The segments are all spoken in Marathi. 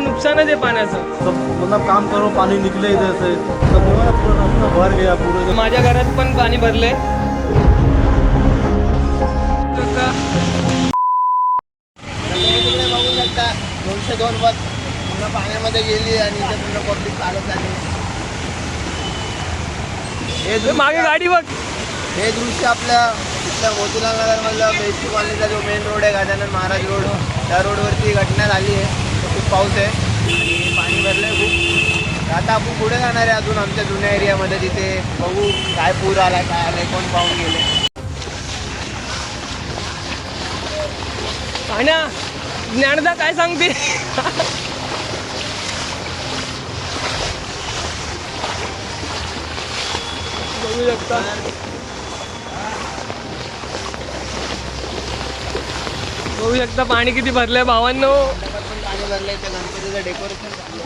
नुकसानच आहे पाण्याचं. सब मतलब काम करो पानी निकले इधर से सब जो ना पूरा रास्ता भर गया पूरे माझ्या घरात पण पाणी भरले तिकडे बघू शकता दोनशे दोन बस पूर्ण पाण्यामध्ये गेली आणि इथे पूर्ण पब्लिक चालत झाली हे दृश्य- मागे गाडी बघ. हे दृश्य आपल्या इथल्या मोतीलाल नगरमधलं बेस्टी कॉलनीचा जो मेन रोड आहे गजानन महाराज रोड. त्या रोडवरती घटना झाली आहे. खूप पाऊस आहे. आणि पाणी भरलं आहे खूप. आता आपण पुढे जाणार आहे अजून आमच्या जुन्या एरियामध्ये तिथे बघू काय पूर आला काय आलाय कोण पाहून गेले पाण्या ज्ञानदा काय सांगते? बघू शकता. बघू शकता पाणी किती भरलंय भावांनो. भरलंय त्या गणपतीचं डेकोरेशन झालं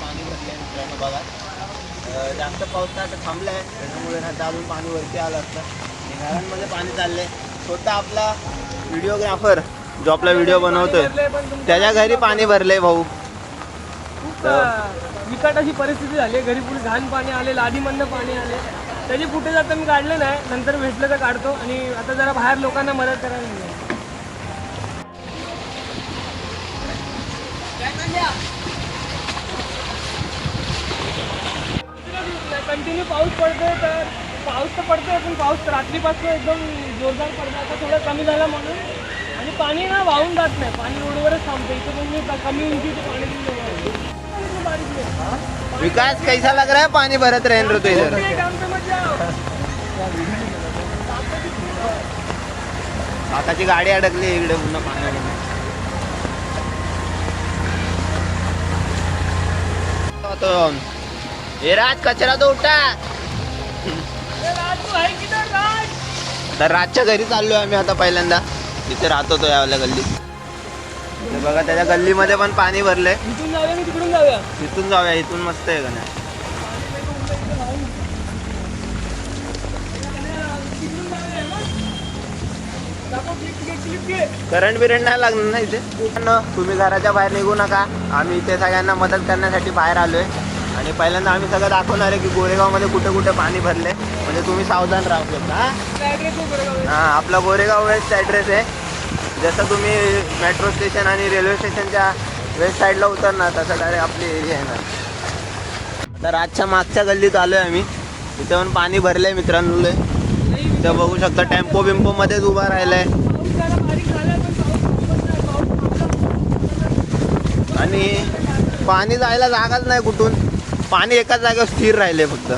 पाणी भरलंय मित्रांनो बघा. जास्त पाऊस तर आता थांबलाय. त्याच्यामुळे आता अजून पाणी वरती आलं असतं. आणि घरांमध्ये पाणी चाललंय. स्वतः आपला व्हिडिओग्राफर जो आपला व्हिडिओ बनवतोय त्याच्या घरी पाणी भरलंय भाऊ. विकट अशी परिस्थिती झाली आहे. घरी पुढे घाण पाणी आले लादीमधनं पाणी आले त्याची फुटेज आता मी काढले नाही. नंतर भेटलं तर काढतो. आणि आता जरा बाहेर लोकांना मदत करायला कंटिन्यू पाऊस पडतोय तर पाऊस तर पडतोय पण पाऊस रात्रीपासून एकदम जोरदार पडतो आता थोडं कमी झाला म्हणून. आणि पाणी ना वाहून जात नाही. पाणी रोडवरच थांबतं इथं पण मी कमी उंचीचं पाणी. विकास कैसा लग रहा है? पानी भरत रहेन ऋतु इधर. काकाची गाडी अडकली इकडे पूर्ण पाण्यामध्ये तो हे राज कचरा तो उठा? तर राजच्या घरी चाललोय आम्ही आता पहिल्यांदा. तिथे राहतो तो यावल्या गल्लीत बघा त्याच्या गल्लीमध्ये पण पाणी भरलंय. इथून तिकडून जाऊया. इथून जाऊया इथून मस्त आहे का नाही? करंट बिरंट नाही लागणार ना इथे. तुम्ही घराच्या बाहेर निघू नका. आम्ही इथे सगळ्यांना मदत करण्यासाठी बाहेर आलोय. आणि पहिल्यांदा आम्ही सगळं दाखवणार आहे की गोरेगावमध्ये कुठे कुठे पाणी भरले म्हणजे तुम्ही सावधान राहू शकता हा? आपला गोरेगाव वेस्ट ॲड्रेस आहे. जसं तुम्ही मेट्रो स्टेशन आणि रेल्वे स्टेशनच्या वेस्ट साईडला उतरणार तसं डायरेक्ट आपली एरिया आहे ना. तर आजच्या मागच्या गल्लीत आलो आहे आम्ही. इथे पण पाणी भरलंय मित्रांनो. लय. इथं बघू शकता टेम्पो बिम्पो मध्येच उभा राहिलाय जरा बारीक झाला पण पाऊस थांबत नाही. पाऊस थांबला. आणि पाणी जायला जागाच नाही कुठून. पाणी एकाच जागेवर स्थिर राहिले फक्त.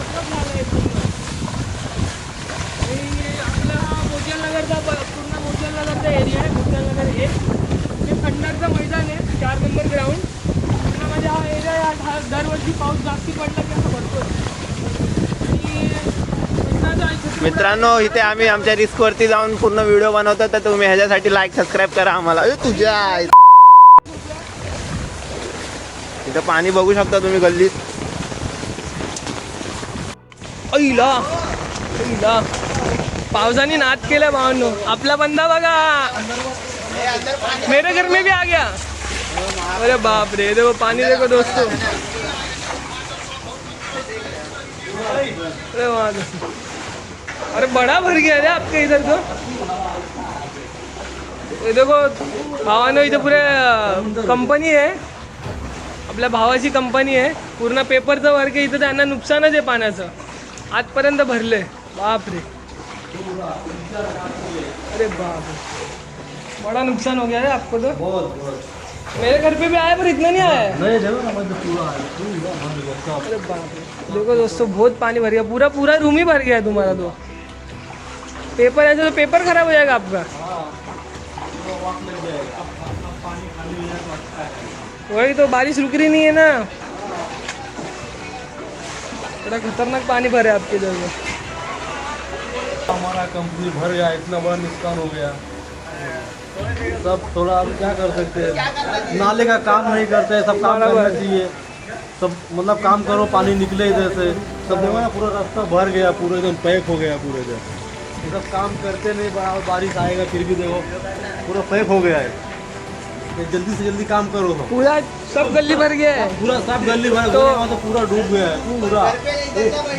चार नंबर ग्राउंड म्हणजे हा एरिया हा दरवर्षी पाऊस जास्ती पडला की असं मित्रांनो इथे आम्ही आमच्या रिस्कवरती जाऊन पूर्ण व्हिडिओ बनवतो तर तुम्ही ह्याच्यासाठी लाईक सबस्क्राईब करा आम्हाला. तुझ्या इथं पाणी बघू शकता तुम्ही गल्लीत. ऐला ऐला पावसाने नाद केला भावांनो. आपला बंदा बघा. मेरे घर में भी आ गया. अरे बाप रे देखो पानी देखो दोस्तों. अरे वहाँ अरे बड़ा भर गया रे आपके इधर तो. ये देखो भावानो इथे पुरे कंपनी आहे आपल्या भावाची कंपनी आहे. पूर्ण पेपरचं वर्क आहे इथं त्यांना नुकसानच आहे पाण्याचं. आजपर्यंत भरले बाप रे अरे बाप रे बड़ा नुकसान हो गया है आपको तो? बहुत बहुत. मेरे घर पे भी आया पर इतना नहीं आया नहीं अरे बाप रे देखो दोस्तों बहुत पानी भर गया। पूरा पूरा रूम ही भर गया है तुम्हारा तो. पेपर ऐसे तो पेपर खराब हो जाएगा आपका. वही तो बारिश रुक रही नहीं है ना। बड़ा खतरनाक पानी भरे आपके में हमारा कंपनी भर गया इतना बड़ा नुकसान हो गया। सब थोड़ा अब क्या कर सकते हैं? नाले का काम नहीं करते हैं सब काम करना चाहिए। सब मतलब काम करो पानी निकले इधर से। सब देखो ना पूरा रास्ता भर गया पूरा एकदम पैक हो गया पूरे इधर। सब काम करते नहीं बराबर बारिश आएगा फिर भी देखो पूरा पैक हो गया है। जल्दी से जल्दी काम करो पूरा सब गली भर गया है। पूरा सब गली भर तो- तो, तो पूरा डूब गया है पूरा।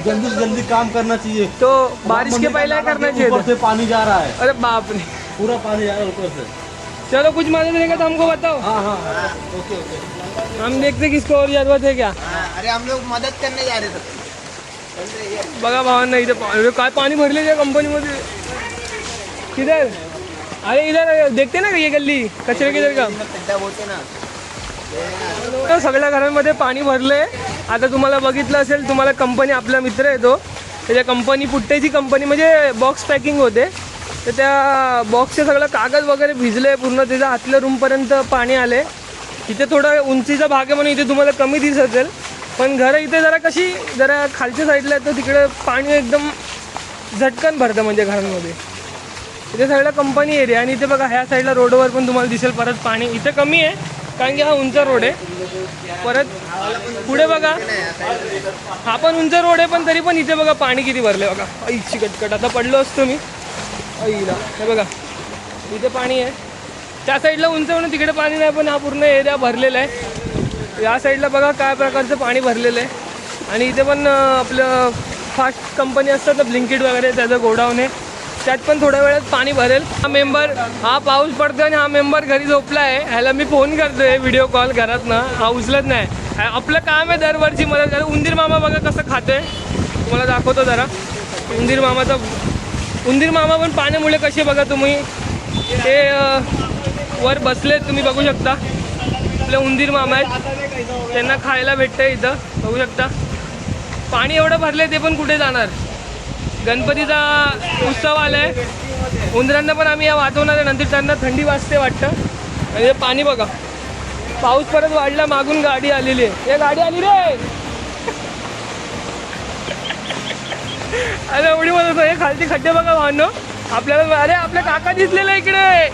जल्दी से जल्दी काम करना चाहिए। तो बारिश के पहले करना चाहिए ऊपर से पानी जा रहा है। अरे बाप रे। पूरा पानी जा रहा है ऊपर से। चलो कुछ मदद रहेगा तो हमको बताओ। हाँ हाँ ओके ओके। हम देखते किसको और ज़रूरत है क्या। हाँ, अरे हम लोग मदद करने जा रहे थे। ये. बघा भावांना इथे पा- अरे काय पाणी भरले त्या कंपनीमध्ये किधर? अरे इधर देखते ना ये गल्ली कचरे किधर का? तर सगळ्या घरांमध्ये पाणी भरलंय. आता तुम्हाला बघितलं असेल तुम्हाला कंपनी आपला मित्र आहे तो. त्याच्या कंपनी पुट्टेची कंपनी म्हणजे बॉक्स पॅकिंग होते. तर त्या बॉक्सचे सगळं कागद वगैरे भिजले पूर्ण. त्याच्या आतल्या रूमपर्यंत पाणी आले इथे थोडं उंचीचा भाग आहे म्हणून इथे तुम्हाला कमी दिसत असेल. पण घरं इथे जरा कशी जरा खालच्या साईडला आहेत तर तिकडे पाणी एकदम झटकन भरतं म्हणजे घरांमध्ये. इथे सगळ्या कंपनी एरिया आणि इथे बघा ह्या साईडला रोडवर पण तुम्हाला दिसेल परत पाणी. इथे कमी आहे कारण की हा उंच रोड आहे. परत पुढे बघा हा पण उंच रोड आहे पण तरी पण इथे बघा पाणी किती भरले बघा. आईची कटकट आता पडलो असतो मी. ऐला हे बघा इथे पाणी आहे. त्या साईडला उंच म्हणून तिकडे पाणी नाही पण हा पूर्ण एरिया भरलेला आहे. या साईडला बघा काय प्रकारचं पाणी भरलेलं आहे. आणि इथे पण आपलं फास्ट कंपनी असतात ना ब्लिंकिट वगैरे त्याचं गोडाऊन आहे. त्यात पण थोड्या वेळात पाणी भरेल. हा मेंबर हा पाऊस पडतो आणि हा मेंबर घरी झोपला आहे ह्याला मी फोन करतोय व्हिडिओ कॉल घरातनं. हा उचलत नाही. आपलं काम आहे दरवर्षी मदत उंदीर मामा बघा कसं खातोय. तुम्हाला दाखवतो जरा. उंदीर मामाचा उंदीर मामा पण पाण्यामुळे कसे बघा तुम्ही. ते वर बसले तुम्ही बघू शकता. आपले उंदीर मामा आहेत. त्यांना खायला भेटतं इथं. बघू शकता. पाणी एवढं भरले ते पण कुठे जाणार? गणपतीचा उत्सव आलाय. उंदरांना पण आम्ही या वाचवणार आहे. नंतर त्यांना थंडी वाजते वाटतं. आणि पाणी बघा. पाऊस परत वाढला मागून गाडी आलेली आहे. हे गाडी आली रे! अरे एवढी मदत हे खालचे खड्डे बघा वाहनो आपल्याला अरे आपल्या काका दिसलेला इकडे.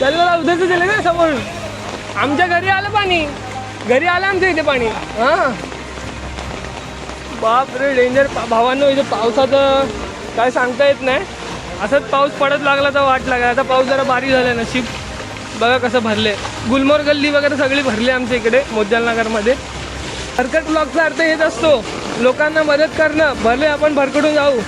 चल मला उद्याचं दिलं ना समोर आमच्या घरी आलं पाणी. घरी आलं आमच्या इथे पाणी. हां. बाप रे डेंजर भावांनो इथे पावसाचं काय सांगता येत नाही. असंच पाऊस पडत लागला तर वाट लागला. आता पाऊस जरा बारीक झाला नशीब. बघा कसं भरले. गुलमोर गल्ली वगैरे सगळी भरली आमच्या इकडे मोद्यालनगरमध्ये हरकत ब्लॉकचा अर्थ हेच असतो. लोकांना मदत करणं. भरले आपण भरकडून जाऊ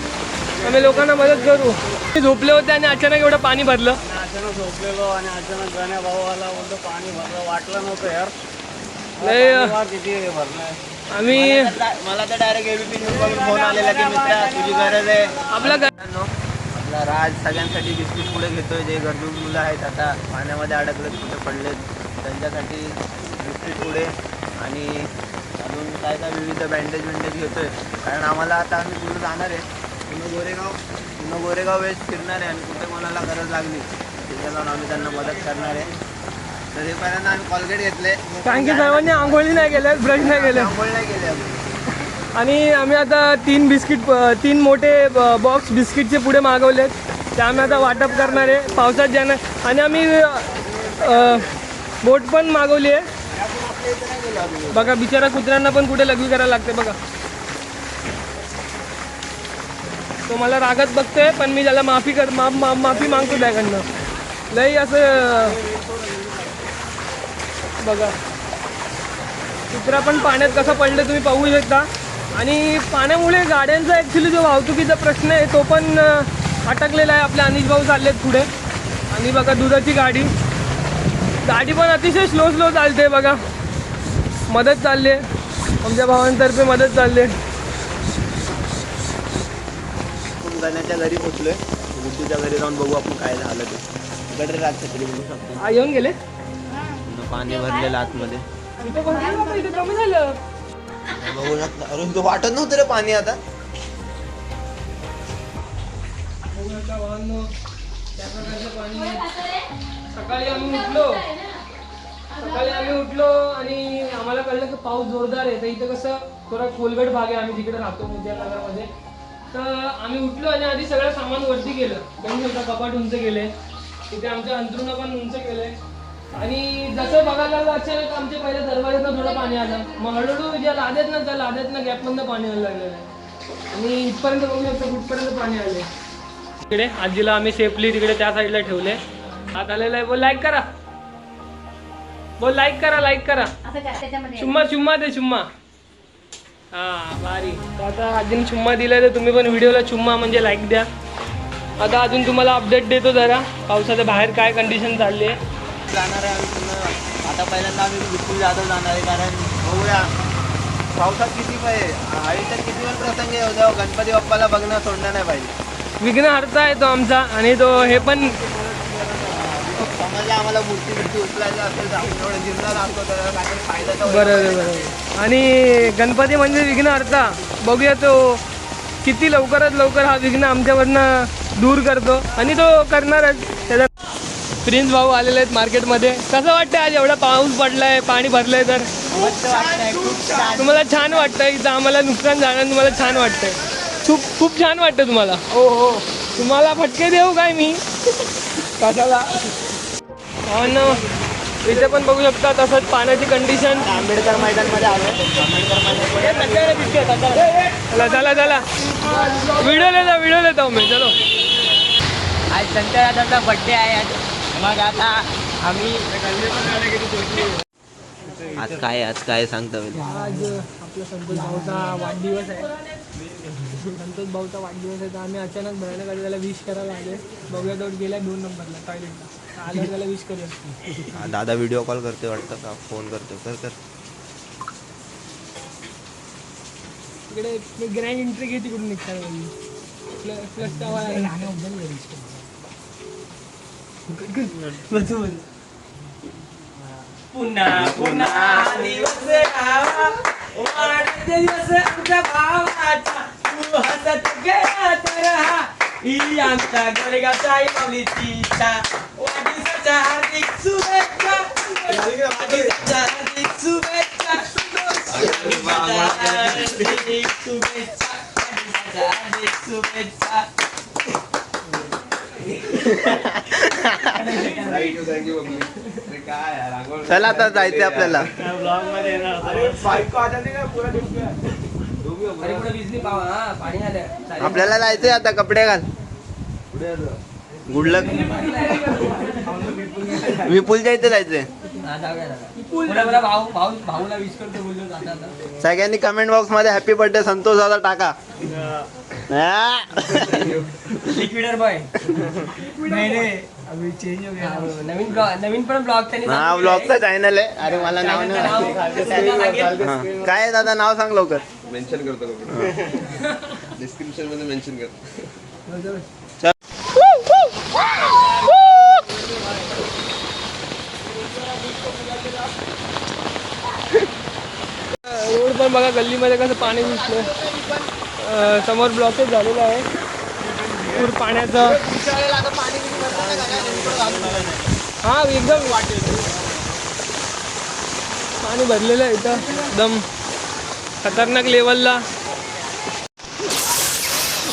आम्ही लोकांना मदत करू. ते झोपले होते आणि अचानक एवढं पाणी भरलं. अचानक झोपलेलो आणि अचानक गाण्या भावाला बोलतो पाणी भरलं वाटलं नव्हतं यार. लय किती भरलंय. आम्ही मला तर डायरेक्ट एबीपी न्यूज बघून फोन आलेला की मित्रा तुझी गरज आहे. आपला आपला राज सगळ्यांसाठी बिस्किट पुढे घेतोय जे गरजू मुलं आहेत आता पाण्यामध्ये अडकलेत कुठे पडलेत त्यांच्यासाठी बिस्किट पुढे. आणि अजून काय काय विविध बँडेज बिंडेज घेतोय. कारण आम्हाला आता आम्ही पुढे जाणार आहे? पुन्हा गोरेगाव. पुन्हा गोरेगाव वेस्ट फिरणार आहे आणि कुठे कोणाला गरज लागली तिथे जाऊन आम्ही त्यांना मदत करणार आहे. तर हे पहिल्यांदा आम्ही कॉलगेट घेतले. कारण की सर्वांनी आंघोळी नाही केल्या ब्रश नाही केलं आंघोळ नाही केले आणि आम्ही आता तीन बिस्किट तीन मोठे बॉक्स बिस्किटचे पुढे मागवलेत. ते आम्ही आता वाटप करणार आहे. पावसात जाणार आणि आम्ही बोट पण मागवली आहे. बघा बिचारा कुत्र्यांना पण कुठे लघवी करायला लागते बघा. तो मला रागत बघतोय पण मी त्याला माफी कर माफ मा- माफी मागतो त्याकडनं. लई असं बघा. कुत्रा पण पाण्यात कसं पडलं तुम्ही पाहू शकता. आणि पाण्यामुळे गाड्यांचा ॲक्च्युली जो वाहतुकीचा प्रश्न आहे तो पण अटकलेला आहे. आपले अनिश भाऊ चाललेत पुढे. आणि बघा दुधाची गाडी. गाडी पण अतिशय स्लो स्लो चालते बघा. मदत चालली आहे. आमच्या भावांतर्फे मदत चालली आहे आपण गण्याच्या घरी पोचलोय. गुड्डूच्या घरी जाऊन बघू आपण काय झालं ते. गडरे रात छत्री बघू शकतो आ, येऊन गेले? पाणी भरलेलं आतमध्ये. इथं भरलं बाबा, इथं कमी झालं. बघू शकता अरे इथं वाटत नव्हतं रे पाणी आता. सकाळी आम्ही उठलो. सकाळी आम्ही उठलो आणि आम्हाला कळलं की पाऊस जोरदार आहे. तर इथं कसं थोडा खोलगट भाग आहे. आम्ही जिकडे राहतो मुद्यानगरमध्ये. तर आम्ही उठलो आणि आधी सगळं सामान वरती केलं. बघू शकता कपाट उंच केले. तिथे आमच्या अंतरुणं पण उंच केले. आणि जसं बघायला अचानक आमच्या पहिल्या दरवाज्यातनं थोडं पाणी आलं. मग हळूहळू ज्या लाद्यात ना त्या लाद्यातनं गॅपमधनं पाणी यायला लागलेलं आहे. आणि इथपर्यंत बघू शकतो कुठपर्यंत पाणी आले तिकडे आजीला आम्ही सेफली तिकडे त्या साईडला ठेवले. आत आलेला आहे. बोल लाईक करा. बोल लाईक करा लाईक करा. चुम्मा चुम्मा दे चुम्मा. हा भारी. तर आता आजीने चुम्मा दिलाय तर तुम्ही पण व्हिडिओला चुम्मा म्हणजे लाईक द्या. आता अजून तुम्हाला अपडेट देतो जरा. पावसाच्या बाहेर काय कंडिशन चालली आहे. जाणार आहे आम्ही पुन्हा आता पहिल्यांदा आम्ही बिलकुल जाधव जाणार आहे कारण बघूया. पावसात किती पाहिजे आयुष्यात किती वेळ प्रसंग येऊ द्या गणपती बाप्पाला बघणं सोडणं नाही पाहिजे. विघ्न हरता येतो आमचा आणि तो हे पण समजलं आम्हाला मूर्ती बिर्ती उचलायचं असेल तर आपण एवढं जिंकणार असतो तर काहीतरी फायदा तर होईल. बरोबर बरोबर. आणि गणपती म्हणजे विघ्न हरता बघूया तो किती लवकरात लवकर हा विघ्न आमच्यावरनं दूर करतो. आणि तो करणारच. त्याचा प्रिन्स भाऊ आलेले आहेत मार्केटमध्ये. कसं वाटतं आज एवढा पाऊस पडलाय पाणी भरलंय तर? मस्त वाटतंय, खूप छान. तुम्हाला छान वाटतं इथं? आम्हाला नुकसान झालं आणि तुम्हाला छान वाटतंय. खूप खूप छान वाटतं तुम्हाला. हो हो. तुम्हाला फटके देऊ काय मी? कशाला? हो ना. इथे पण बघू शकता तसंच पाण्याची कंडिशन आंबेडकर मैदानमध्ये आलो. आंबेडकर चला चला. चला व्हिडिओ लेता व्हिडिओ लेता मी. चलो. आज संत दादाचा बड्डे आहे आज. मग आता आम्ही आज काय आज काय सांगता आज आपला संतोष भाऊचा वाढदिवस आहे. संतोष भाऊचा वाढदिवस आहे तर आम्ही अचानक भयानक आले त्याला विश करायला आले बघूया तो गेला दोन नंबरला टॉयलेटला दादा व्हिडिओ कॉल करते वाटतं का? फोन करतो कर कर. तिकडे ग्रँड एंट्री घे तिकडून निघताना प्लस पुन्हा पुन्हा दिवस वाढते दिवस आमच्या भावाचा. तू हसत गेला तर हा. ही आमच्या गडगाचा माऊलीची इच्छा हार्दिक शुभेच्छा हार्दिक शुभेच्छा हार्दिक शुभेच्छा हार्दिक शुभेच्छा चला आता जायचंय आपल्याला. आपल्याला जायचंय आता कपडे घाल. गुड लक विपुलच्या इथे जायचंय. भाऊ भाऊ भाऊला विश करतो बोललो आता आता सगळ्यांनी कमेंट बॉक्समध्ये हॅपी बर्थडे संतोष दादा टाका. हा. लिक्विडर बॉय नाही रे अभी चेंज गया नवीन ब्लॉग नवीन पण ब्लॉग त्यांनी हा ब्लॉगचा चॅनल आहे. अरे मला नाव नाही हा. काय दादा? नाव सांग लवकर. मेन्शन करतो डिस्क्रिप्शन मध्ये मेन्शन करतो रोड पण बघा गल्लीमध्ये कसं पाणी घुसलं समोर ब्लॉकेज झालेलं आहे. पूर पाण्याचं. हा एकदम पाणी भरलेलं आहे इथं. एकदम खतरनाक लेवलला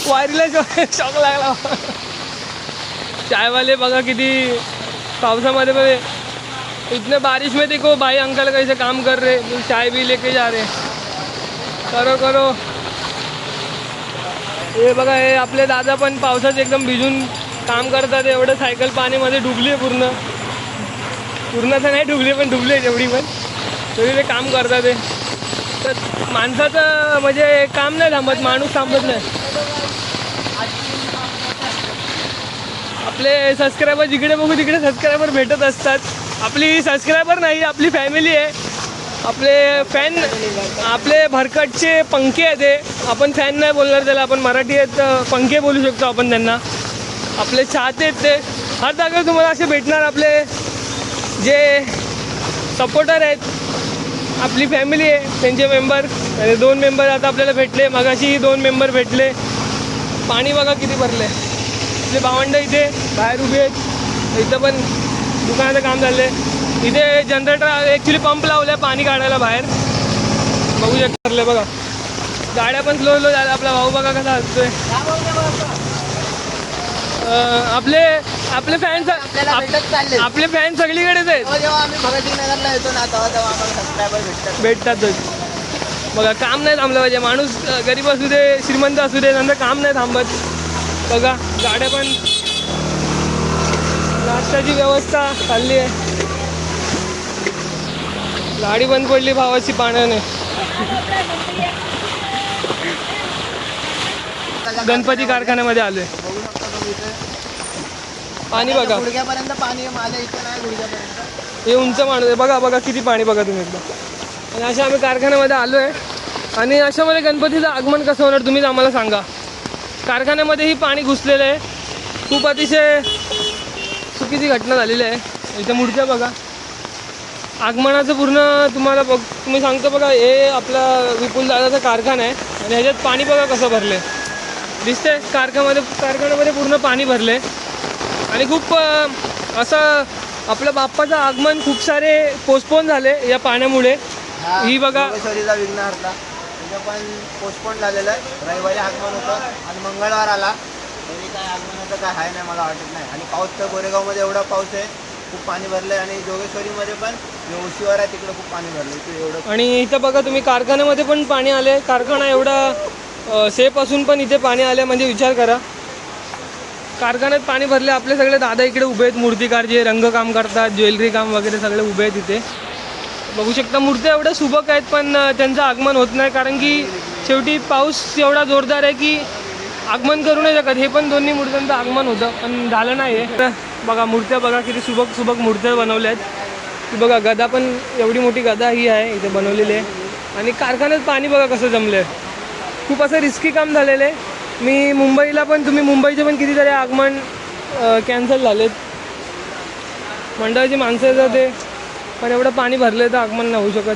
वारीला शॉक लागला. चायवाले बघा किती पावसामध्ये. बघे इतने बारिश में देखो भाई अंकल कैसे काम कर रहे चाय भी लेके जा रहे हैं। करो करो. हे बघा हे आपले दादा पण पावसात एकदम भिजून काम करतात. एवढं सायकल पाण्यामध्ये डुबली आहे पूर्ण. पूर्ण तर नाही डुबली पण डुबली आहे तेवढी पण. तरी ते काम करतात ते. तर माणसाचं म्हणजे काम नाही थांबत माणूस थांबत नाही. आपले सबस्क्रायबर जिकडे बघू तिकडे सबस्क्रायबर भेटत असतात. आपली सबस्क्रायबर नाही आपली फॅमिली आहे. आपले फॅन आपले भरकटचे पंखे आहेत ते आपण फॅन नाही बोलणार त्याला आपण मराठी आहेत तर पंखे बोलू शकतो आपण त्यांना. आपले चाहते आहेत ते. हर जागेवर तुम्हाला असे भेटणार आपले जे सपोर्टर आहेत. आपली फॅमिली आहे त्यांचे मेंबर दोन मेंबर आता आपल्याला भेटले. मगाशी दोन मेंबर भेटले. पाणी बघा किती भरले. आपले भावंड इथे बाहेर उभे आहेत. इथं पण दुकानाचं काम झालं आहे इथे जनरेटर ॲक्च्युली पंप लावलं आहे पाणी काढायला बाहेर. बघू शकता भरले बघा. गाड्या पण स्लो स्लो झाल्या. आपला भाऊ बघा कसा हसतोय. अं, आपले आपले फॅन आपले फॅन सगळीकडेच आहेत. सबस्क्रायबर भेटतात. भेटतातच. बघा काम नाही थांबलं पाहिजे. माणूस गरीब असू दे श्रीमंत असू दे नंतर काम नाही थांबत. बघा गाड्या पण. नाश्त्याची व्यवस्था चालली आहे. गाडी बंद पडली भावाची पाण्याने. गणपती कारखान्यामध्ये आलोय. इथे पाणी बघा. गुडघ्यापर्यंत पाणी माझ्या इथे नाही गुडघ्यापर्यंत. हे उंच माणूस आहे. बघा बघा किती पाणी बघा तुम्ही एकदा आणि अशा आम्ही कारखान्यामध्ये आलो आहे आणि अशामध्ये गणपतीचं आगमन कसं होणार तुम्हीच आम्हाला सांगा. कारखान्यामध्येही पाणी घुसलेलं आहे. खूप अतिशय चुकीची घटना झालेली आहे. इथे मूर्त्या बघा. आगमनाचं पूर्ण तुम्हाला बघ तुम्ही सांगतो बघा हे आपला विपुल दादाचा कारखाना आहे आणि ह्याच्यात पाणी बघा कसं भरलं दिसतंय कारखान्यामध्ये कारखान्यामध्ये पूर्ण पाणी भरले आणि खूप असं आपल्या बाप्पाचं आगमन खूप सारे पोस्टपोन झाले या पाण्यामुळे. हा बघा. योगेश्वरीचा विघ्नहर्ता तिथं पण पोस्टपोन झालेलं आहे. रविवारी आगमन होतं आणि मंगळवार आला. तरी काय आगमनाचं काय आहे नाही मला वाटत नाही. आणि पाऊस तर गोरेगावमध्ये एवढा पाऊस आहे. खूप पाणी भरलं आहे आणि जोगेश्वरीमध्ये पण जे आहे तिकडे खूप पाणी भरलं इथे एवढं आणि इथं बघा तुम्ही कारखान्यामध्ये पण पाणी आले कारखाना एवढा सेफ असून पण इथे पाणी आले म्हणजे विचार करा. कारखान्यात पाणी भरले आपले सगळे दादा इकडे उभे आहेत. मूर्तिकार जे रंगकाम करतात ज्वेलरी काम वगैरे सगळे उभे आहेत इथे. बघू शकता मूर्त्या एवढ्या सुबक आहेत पण त्यांचं आगमन होत नाही. कारण की शेवटी पाऊस एवढा जोरदार आहे की आगमन करू नाही शकत. हे पण दोन्ही मूर्त्यांचं आगमन होतं पण झालं नाही आहे तर बघा मूर्त्या बघा किती सुबक सुबक मूर्त्या बनवल्या आहेत की बघा गदा पण एवढी मोठी गदा ही आहे इथे बनवलेली आहे. आणि कारखान्यात पाणी बघा कसं जमलं आहे खूप असं रिस्की काम झालेलं आहे. मी मुंबईला पण तुम्ही मुंबईचे पण कितीतरी आगमन कॅन्सल झालेत. मंडळाची माणसं येतात ते. पण एवढं पाणी भरलं तर आगमन नाही होऊ शकत.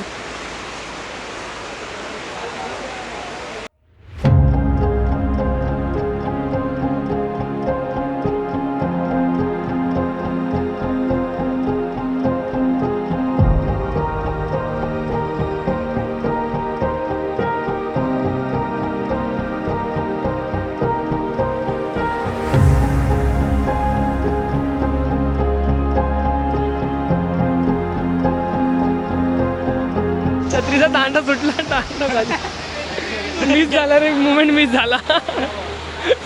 झाला रे मुमेंट मिस झाला.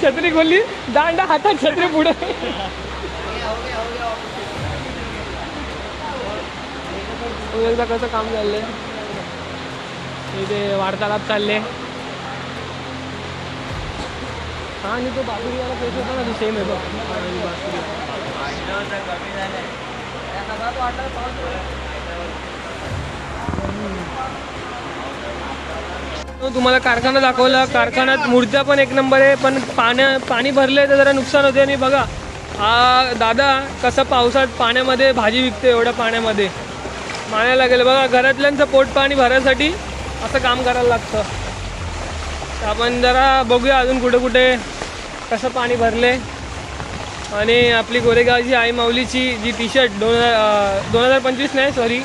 छत्री खोलली दांडा हातात छत्री पुढे. हो, एकदा कसं काम चाललंय. इथे वार्तालाप चालले. हा आणि तो बासुरीवाला केस होता ना तो सेम आहे बघ. तो तुम्हाला कारखाना दाखवला. कारखान्यात मूर्त्या पण एक नंबर आहे पण पाण्या पाणी भरले तर जरा नुकसान होते आणि बघा हा दादा कसं पावसात पाण्यामध्ये भाजी विकते एवढ्या पाण्यामध्ये. मानायला गेलं बघा घरातल्यांचं पोट पाणी भरायसाठी असं काम करायला लागतं. तर आपण जरा बघूया अजून कुठे कुठे कसं पाणी भरले आणि आपली गोरेगावची आई माऊलीची जी टी शर्ट दोन हजार दोन हजार पंचवीस नाही सॉरी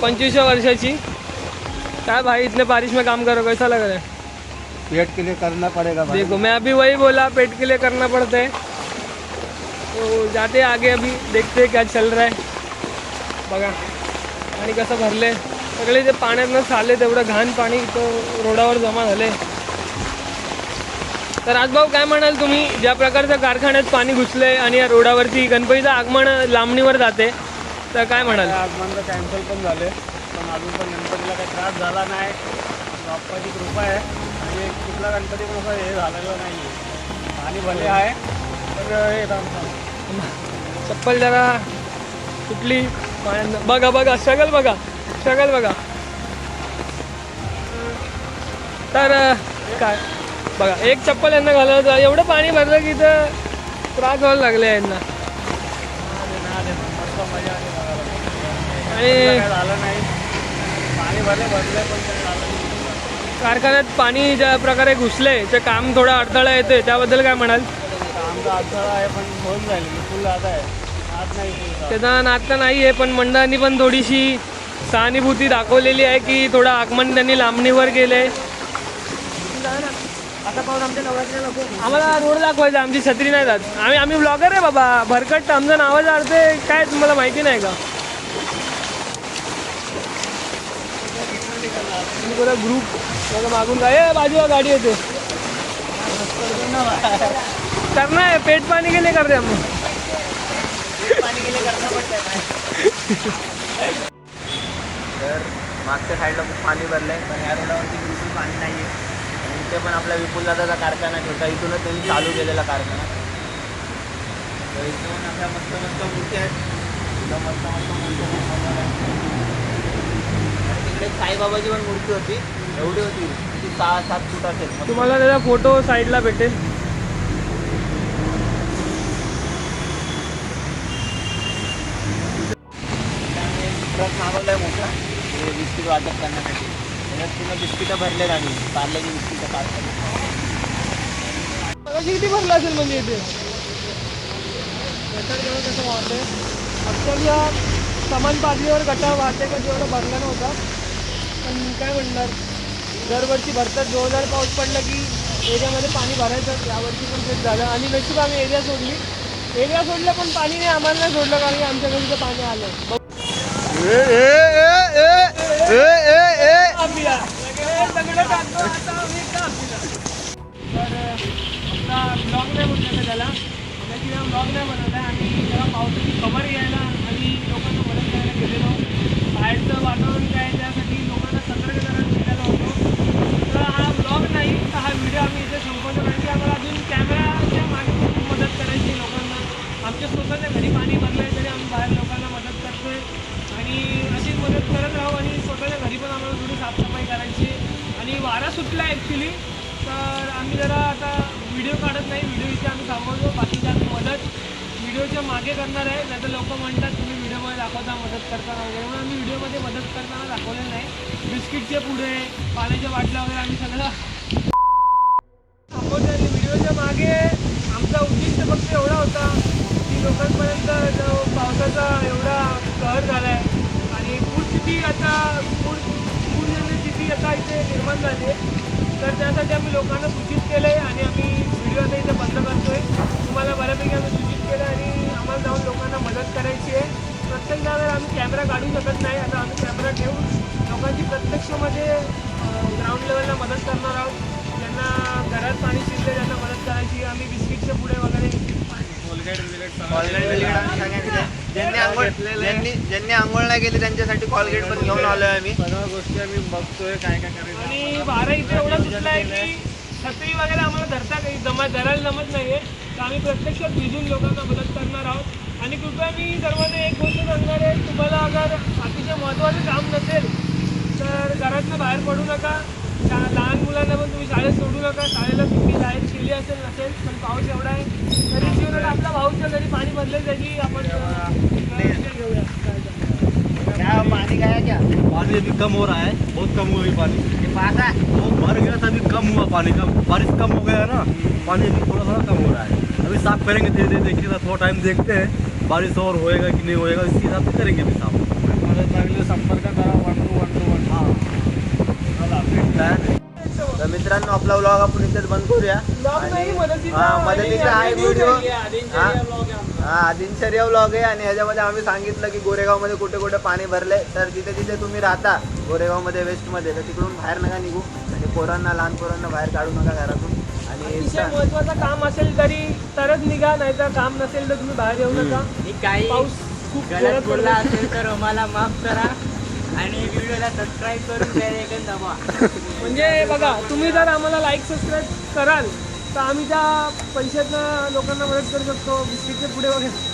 पंचवीसव्या वर्षाची. काय भाई इतने बारिश में काम करो कैसा लग रहा है? पेट के लिए करना पड़ेगा देखो मैं अभी वही बोला पेट के लिए करना पड़ता है। तो जाते आगे अभी देखते क्या चल रहा है। बघा आणि कसं भरले सगळे जे पाण्यातनं चालले तेवढं घाण पाणी तो रोडावर जमा झाले तर राजभाऊ काय म्हणाल तुम्ही? ज्या प्रकारचं कारखान्यात पाणी घुसलंय आणि या रोडावरती गणपतीचं आगमन लांबणीवर जाते तर काय म्हणाल? आगमन कॅन्सल पण झाले पण अजून पण गणपतीला काही त्रास झाला नाही बाप्पाची कृपा आहे आणि कुठला गणपती पण असं हे झालेलं नाही आहे पाणी भले आहे तर हे. चप्पल जरा कुठली बघा बघा स्ट्रगल बघा स्ट्रगल बघा तर काय बघा एक चप्पल यांना घालायला जा- एवढं पाणी भरलं की तर त्रास व्हायला लागले यांना. आणि झालं नाही पाणी भरले भरले पण काही झालं नाही कारखान्यात पाणी ज्या प्रकारे घुसले ते काम थोडा अडथळा येतोय त्याबद्दल काय म्हणाल? आमचा अडथळा आहे पण होऊन जाईल. फुल आता आहे. त्याचा नातं नाही आहे पण मंडळांनी पण थोडीशी सहानुभूती दाखवलेली आहे की थोडं आगमन त्यांनी लांबणीवर गेले आम्हाला रोड दाखवायचा आमची छत्री नाही जात. आम्ही आम्ही ब्लॉगर आहे बाबा. भरकट आमचं नावाचं अर्थ आहे काय तुम्हाला माहिती नाही का? तुम्ही ग्रुप मागून काय बाजूला गाडी येते. करना आहे पेट कर पाणी गेले करते आपण तर मागच्या साईडला खूप पाणी भरलंय पण ह्या रोडावरती बिलकुल पाणी नाही आहे आणि इथे पण आपला विपुल दादाचा कारखाना ठेवता इथूनच त्यांनी चालू केलेला कारखाना. तर इथे आपल्या मस्त मस्त मूर्ती आहेत. मस्त मस्त मूर्ती साईबाबाची पण मूर्ती होती. एवढी होती. ती सहा सात फूट असेल. तुम्हाला त्याचा फोटो साईडला भेटेल. ट्रक मागवलाय मोठा. ते बिस्किट वाटप करण्यासाठी. त्याच्यात पूर्ण बिस्किटं भरलेत आम्ही पार्ल्याची बिस्किटं मगाशी किती भरलं असेल म्हणजे इथे? गटार जेव्हा कसं वाहते अक्षरशः समान पातळीवर गटार वाहते का जेवढं भरला नव्हता. पण काय म्हणणार? दरवर्षी भरतात. जोरदार पाऊस पडला की एरियामध्ये पाणी भरायचं. यावर्षी पण तेच झालं. आणि नशीब आम्ही एरिया सोडली. एरिया सोडलं पण पाणी नाही. आम्हाला नाही सोडलं कारण की आमच्या घरी तर पाणी आलं. तर आमचा ब्लॉग नाही त्याला त्याची ब्लॉग नाही बनवला आहे. आम्ही जरा पावसाची खबर घ्यायला आणि लोकांना मदत करायला गेलेलो. बाहेरचं वातावरण काय आहे त्यासाठी लोकांना सतर्क करायला शिकायला होतो तर हा ब्लॉग नाही तर हा व्हिडिओ आम्ही इथे संपवतो. कारण की आम्हाला अजून कॅमेराच्या मागे खूप मदत करायची लोकांना. आमच्या स्वतःच्या घरी पाणी भरलं आहे तरी आम्ही बाहेर लोकांना मदत करतो आहे आणि अशीच मदत करत राहू आणि स्वतःच्या घरी पण आम्हाला थोडी साफसफाई करायची आणि वारा सुटला ॲक्च्युली तर आम्ही जरा आता व्हिडिओ काढत नाही व्हिडिओ इथे आम्ही थांबवतो. बाकीची आम्ही मदत. व्हिडिओच्या मागे करणार आहे. नाही तर लोक म्हणतात तुम्ही दाखवता मदत करताना वगैरे. म्हणून आम्ही व्हिडिओमध्ये मदत करताना दाखवलेलं नाही. बिस्किटचे पुढे पाण्याच्या बाटल्या वगैरे आम्ही सगळं थांबवतो आणि व्हिडिओच्या मागे आमचा उद्दिष्ट फक्त एवढा होता की लोकांपर्यंत जो पावसाचा एवढा कहर झाला आहे आणि पूरस्थिती आता पूर पूरजन्य स्थिती आता इथे निर्माण झाली आहे. तर त्यासाठी आम्ही लोकांना सूचित केलं आहे आणि आम्ही व्हिडिओ आता इथे बंद करतोय. तुम्हाला बऱ्यापैकी आम्ही सूचित केलं आणि आम्हाला जाऊन लोकांना मदत करायची आहे. प्रत्येक जागेवर आम्ही कॅमेरा काढू शकत नाही. आता आम्ही कॅमेरा ठेवून लोकांची प्रत्यक्षमध्ये ग्राउंड लेवलला मदत करणार आहोत. ज्यांना घरात पाणी शिरले त्यांना मदत करायची. आम्ही बिस्किटच्या पुढे वगैरे ज्यांनी आंघोळ ज्यांनी ज्यांनी आंघोळ नाही केली त्यांच्यासाठी कॉलगेट पण घेऊन आलोय आम्ही. सगळ्या गोष्टी आम्ही बघतोय काय काय करायचं. आणि वारा इथे एवढा सुटला आहे की छत्री वगैरे आम्हाला धरता काही जमा धरायला जमत नाही आहे तर आम्ही प्रत्यक्षात भिजून लोकांना मदत करणार आहोत. आणि कृपया मी सर्वांना एक गोष्ट सांगणार आहे. तुम्हाला अगर अतिशय महत्त्वाचं काम नसेल तर घरातनं बाहेर पडू नका. शा लहान मुलांना पण तुम्ही शाळेत सोडू नका. शाळेला सुट्टी शाळेत केली असेल नसेल पण पाऊस एवढा आहे तरी जीवनात आपला भाऊच्या घरी पाणी बदलेल त्याची आपण घेऊया. क्या पाणी काय क्या पानी अभी कम हो रहा है. बहुत कम हुआ अभी पानी हे पास आहे? बहुत भर गया था अभी कम हुआ पानी का बारिश कम हो गया ना. पानी अभी थोड़ा थोड़ा कम हो रहा है. अभी साफ करेंगे धीरे धीरे देखिए थोड़ा टाइम देखते हैं. बारिश और होएगा कि नहीं होएगा इसी हिसाब से करेंगे अभी साफ संपर्क करा one two one two one हाँ। तर मित्रांनो आपला व्लॉग आपण इथेच बंद करूया। मदतीचा व्हिडिओ आहे, आदिनचर्या हा. हा दिनचर्या व्लॉग आहे आणि ह्याच्यामध्ये आम्ही सांगितलं की गोरेगावमध्ये कुठे कुठे पाणी भरले. तर जिथे जिथे तुम्ही राहता गोरेगावमध्ये वेस्टमध्ये तर तिकडून बाहेर नका निघू. आणि पोरांना लहान पोरांना बाहेर काढू नका घरातून. अतिशय महत्वाचं काम असेल तरी तरच निघा नाहीतर काम नसेल तर तुम्ही बाहेर येऊ नका. काही पाऊस खूप गलत जोरात बोलला. असेल. तर आम्हाला माफ करा. आणि व्हिडिओला सबस्क्राईब करून बेल ऐकून दाबा. म्हणजे बघा तुम्ही जर आम्हाला लाईक सबस्क्राईब कराल तर आम्ही त्या पैशातनं लोकांना मदत करू शकतो बिस्किटचे पुढे वगैरे.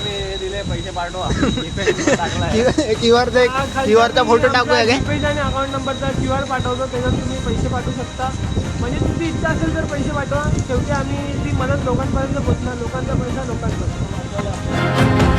आम्ही हे दिले पैसे पाठवा. क्यू आरचा एक क्यू आरचा फोटो टाकूया काय? जीपे आणि अकाउंट नंबरचा क्यू आर पाठवतो त्याच्यात तुम्ही पैसे पाठवू शकता. म्हणजे तुमची इच्छा असेल तर पैसे पाठवा. शेवटी आम्ही ती मदत लोकांपर्यंत पोहोचणार लोकांचा पैसा लोकांपर्यंत.